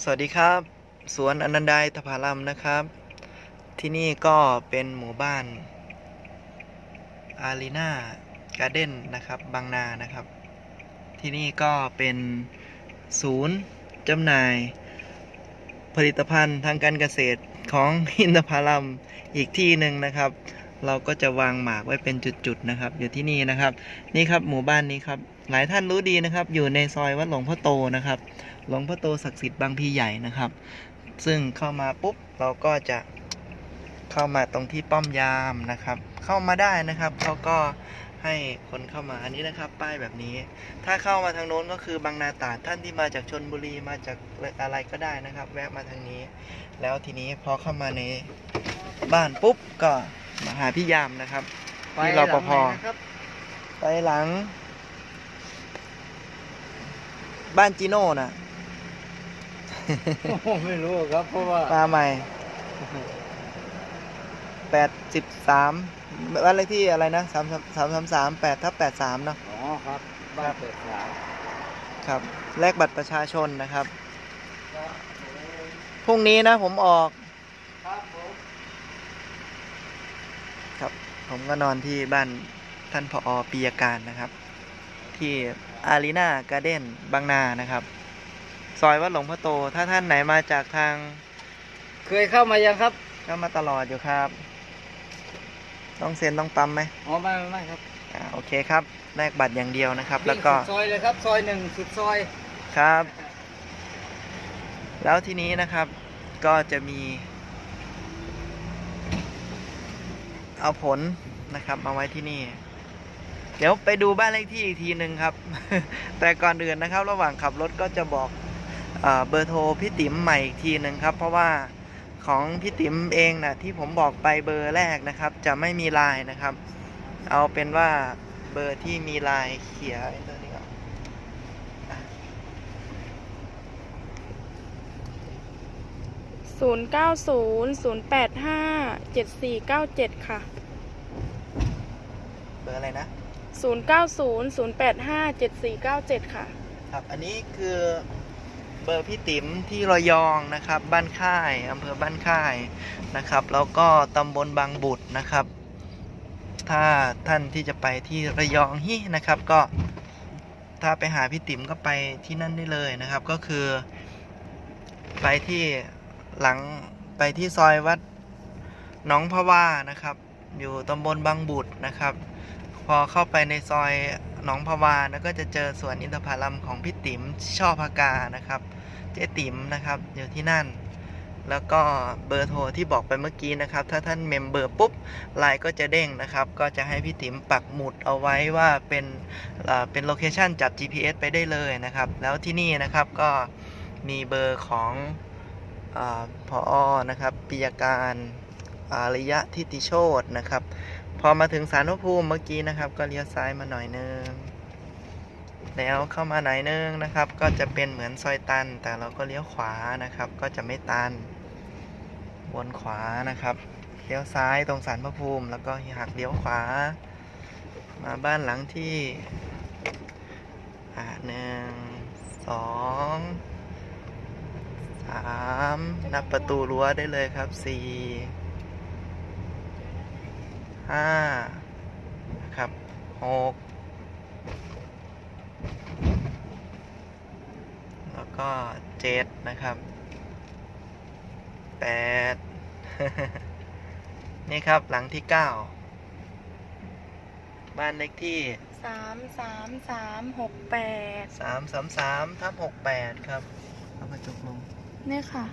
สวัสดีครับ สวนอนันดายทพารัมนะครับ ที่นี่ก็เป็นหมู่บ้านอารีนาการ์เด้นนะครับ บางนานะครับ ที่นี่ก็เป็นศูนย์จำหน่าย ผลิตภัณฑ์ทางการเกษตรของอินทผลัมอีกที่หนึ่งนะครับ เราก็จะวางหมากไว้เป็นจุดๆนะครับ อยู่ที่นี่นะครับ นี่ครับหมู่บ้านนี้ครับ หลายท่านรู้ดีนะครับ อยู่ในซอยวัดหลวงพ่อโตนะครับ หลวงพ่อโตศักดิ์สิทธิ์บางพีใหญ่นะครับ ซึ่งเข้ามาปุ๊บเราก็จะเข้ามาตรงที่ป้อมยามนะครับ เข้ามาได้นะครับเขาก็ให้คนเข้ามาอันนี้นะครับ ป้ายแบบนี้ ถ้าเข้ามาทางโน้นก็คือบางนาตาดท่านที่มาจากชนบุรีมาจากอะไรก็ได้นะครับ แวะมาทางนี้ แล้วทีนี้พอเข้ามาในบ้านปุ๊บก็ มาหาพี่ยามนะครับที่รปภไปหลัง บ้านจีโน่นะไม่รู้ครับเพราะว่ามาใหม่แปดสิบสามบ้านเลขที่อะไรนะสามสามสามสามสามแปดทับแปดสามเนาะอ๋อครับบ้านเปิดขายครับแลกบัตรประชาชนนะครับพรุ่งนี้นะผมออกครับ ผมครับผมก็นอนที่บ้านท่านผอปียการนะครับ ที่อารีนาการ์เด้นบางนานะครับ ซอยวัดหลวงพ่อโต ถ้าท่านไหนมาจากทางเคยเข้ามายังครับก็มาตลอดอยู่ครับ ต้องเซ็นต้องปั๊มไหมอ๋อไม่ไม่ไม่ครับอ่าโอเคครับแลกบัตรอย่างเดียวนะครับ แล้วก็วิ่งสุดซอยเลยครับซอยหนึ่งสุดซอยครับ แล้วทีนี้นะครับก็จะมี เอาผลนะครับ มาไว้ที่นี่ เดี๋ยวไปดูบ้านเลขที่อีกทีหนึ่งครับ แต่ก่อนอื่นนะครับ ระหว่างขับรถก็จะบอกเอเบอร์โทรพี่ติ๋มใหม่อีกทีหนึ่งครับ เพราะว่าของพี่ติ๋มเองนะที่ผมบอกไปเบอร์แรกนะครับ จะไม่มีลน์นะครับ เอาเป็นว่าเบอร์ที่มีลน์เขียนไอ้ตัวนี้ก่อนศูนย์เก้าศูนย์ศูนย์แปดห้าเจ็ดสี่เก้าเจ็ดค่ะ อร์อะไรนะศูนย์เก้าศูนย์ศูนย์แปดห้าเจ็ดสี่เก้าเจ็ดค่ะ ครับ อันนี้คือเบอร์พี่ติ๋มที่ระยองนะครับ บ้านค่ายอำเภอบ้านค่ายนะครับ แล้วก็ตำบลบางบุตรนะครับ ถ้าท่านที่จะไปที่ระยองฮินะครับ ก็ถ้าไปหาพี่ติ๋มก็ไปที่นั่นได้เลยนะครับ ก็คือ ไปที่หลังไปที่ซอยวัดหนองพะว่านะครับ อยู่ตำบลบางบุตรนะครับ พอเข้าไปในซอยหนองพวาแล้วก็จะเจอสวนอินทผลัมของพี่ติ๋มช่อพากานะครับ เจ๊ติ๋มนะครับอยู่ที่นั่น แล้วก็เบอร์โทรที่บอกไปเมื่อกี้นะครับ ถ้าท่านเมมเบอร์ปุ๊บไลน์ก็จะเด้งนะครับ ก็จะให้พี่ติ๋มปักหมุดเอาไว้ว่าเป็นเป็นโลเคชันจับ GPS ไปได้เลยนะครับ แล้วที่นี่นะครับก็มีเบอร์ของอพออนะครับปิยการอารยะทิติโชตนะครับ พอมาถึงสารพระภูมิเมื่อกี้นะครับ ก็เลี้ยวซ้ายมาหน่อยนึงแล้วเข้ามาหน่อยนึงนะครับ ก็จะเป็นเหมือนซอยตัน แต่เราก็เลี้ยวขวานะครับ ก็จะไม่ตัน วนขวานะครับเลี้ยวซ้ายตรงสารพระภูมิ แล้วก็หักเลี้ยวขวา มาบ้านหลังที่อ่าหนึ่งสองสามนับประตูรั้วได้เลยครับสี่ ห้านะครับหกแล้วก็เจ็ดนะครับแปดนี่ครับหลังที่เก้าบ้านเลขที่สามสามสามหกแปดสามสามสามทับหกแปดครับเอากระจกลงนี่ค่ะ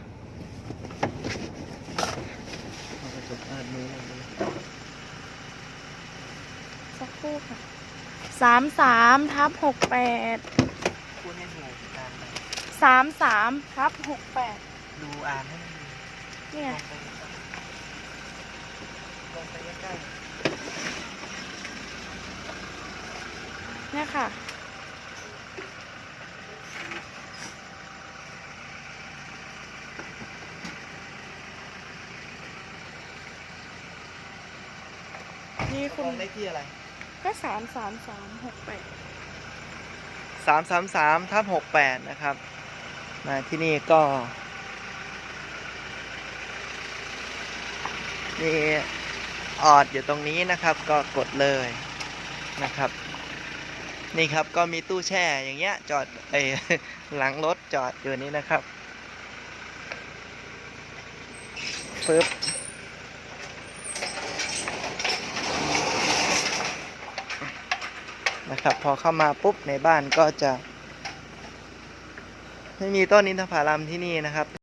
เอากระจกอาดมือลงเลย สัก ครู่ค่ะสามสามทับหกแปดพูดให้ถูกการนะสามสามทับหกแปดดูอ่านให้มันดีเนี่ย ลงไปใกล้เนี่ยค่ะ นี่ๆคุลณงเลขที่อะไร ก็สามสามสามหกแปดสามสามสามทับหกแปดนะครับ มาที่นี่ก็มีออดอยู่ตรงนี้นะครับ ก็กดเลยนะครับ นี่ครับก็มีตู้แช่อย่างเงี้ยจอดไอหลังรถจอดอยู่นี่นะครับปึ๊บ นะครับ พอเข้ามาปุ๊บในบ้านก็จะ ไม่มีต้นอินทผลัมที่นี่นะครับ